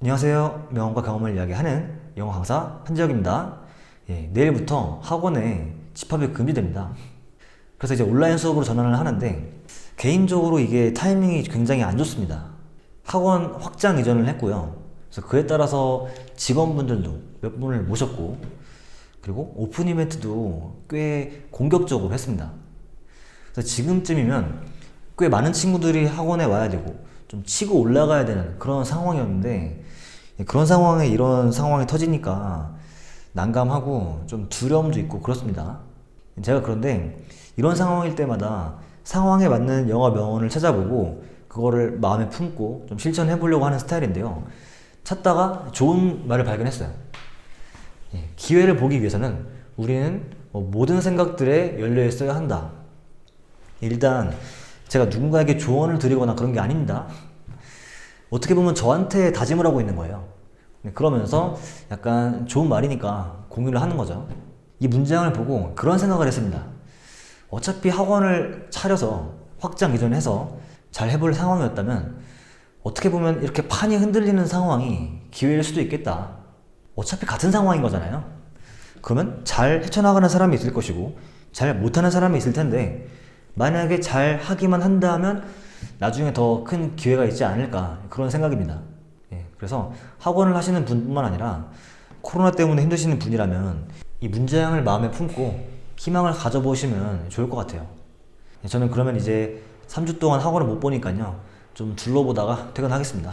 안녕하세요. 명언과 경험을 이야기하는 영어 강사 한지혁입니다. 예, 내일부터 학원에 집합이 금지됩니다. 그래서 이제 온라인 수업으로 전환을 하는데 개인적으로 이게 타이밍이 굉장히 안 좋습니다. 학원 확장 이전을 했고요. 그래서 그에 따라서 직원분들도 몇 분을 모셨고 그리고 오픈 이벤트도 꽤 공격적으로 했습니다. 그래서 지금쯤이면 꽤 많은 친구들이 학원에 와야 되고 좀 치고 올라가야 되는 그런 상황이었는데 그런 상황에 이런 상황이 터지니까 난감하고 좀 두려움도 있고 그렇습니다. 제가 그런데 이런 상황일 때마다 상황에 맞는 영어 명언을 찾아보고 그거를 마음에 품고 좀 실천해 보려고 하는 스타일인데요. 찾다가 좋은 말을 발견했어요. 예, 기회를 보기 위해서는 우리는 뭐 모든 생각들에 열려 있어야 한다. 일단 제가 누군가에게 조언을 드리거나 그런 게 아닙니다. 어떻게 보면 저한테 다짐을 하고 있는 거예요. 네, 그러면서 약간 좋은 말이니까 공유를 하는 거죠. 이 문장을 보고 그런 생각을 했습니다. 어차피 학원을 차려서 확장 이전해서 잘 해볼 상황이었다면 어떻게 보면 이렇게 판이 흔들리는 상황이 기회일 수도 있겠다. 어차피 같은 상황인 거잖아요. 그러면 잘 헤쳐나가는 사람이 있을 것이고 잘 못하는 사람이 있을 텐데 만약에 잘 하기만 한다면 나중에 더 큰 기회가 있지 않을까 그런 생각입니다. 예, 그래서 학원을 하시는 분뿐만 아니라 코로나 때문에 힘드시는 분이라면 이 문장을 마음에 품고 희망을 가져보시면 좋을 것 같아요. 예, 저는 그러면 이제 3주 동안 학원을 못 보니까요. 좀 둘러보다가 퇴근하겠습니다.